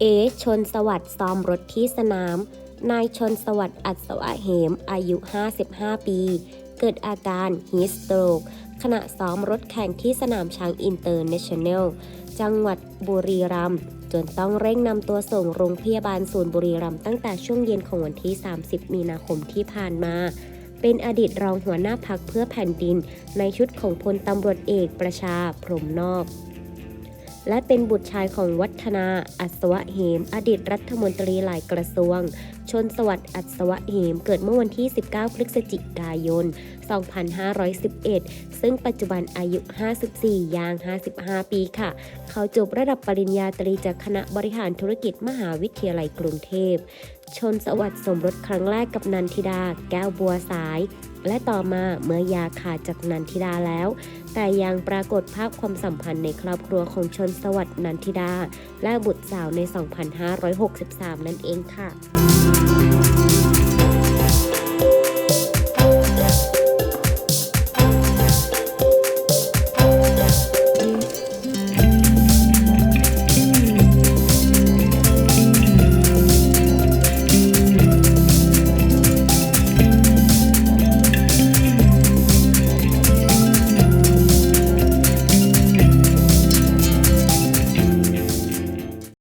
เอชนสวัสดิ์ซ้อมรถที่สนาม นายชนสวัสดิ์อัศวะเหม อายุ 55 ปี เกิดอาการฮีสโตรกขณะซ้อมรถแข่งที่สนามช้างอินเตอร์เนชั่นแนล จังหวัดบุรีรัมย์จนต้องเร่งนำตัวส่งโรงพยาบาลศูนย์บุรีรัมย์ตั้งแต่ช่วงเย็นของวันที่ 30 มีนาคมที่ผ่านมา เป็นอดีตรองหัวหน้าพักเพื่อแผ่นดิน ในชุดของพลตำรวจเอกประชาพรหมนอก และเป็นบุตรชายของวัฒนาอัศวะเหม อดีตรัฐมนตรีหลายกระทรวง ชนสวัสดิ์อัศวะเหม เกิดเมื่อวันที่ 19 พฤศจิกายน 2511 ซึ่งปัจจุบันอายุ 54 ย่าง 55 ปีค่ะ เขาจบระดับปริญญาตรีจากคณะบริหารธุรกิจมหาวิทยาลัยกรุงเทพ ชนสวัสดิ์สมรสครั้งแรกกับนันทิดา แก้วบัวสาย และต่อมาเมื่อยาขาดจากนันทิดาแล้ว แต่ยังปรากฏภาพความสัมพันธ์ในครอบครัวของชนสวัสดิ์นันทิดา และบุตรสาวใน 2563 นั่นเองค่ะ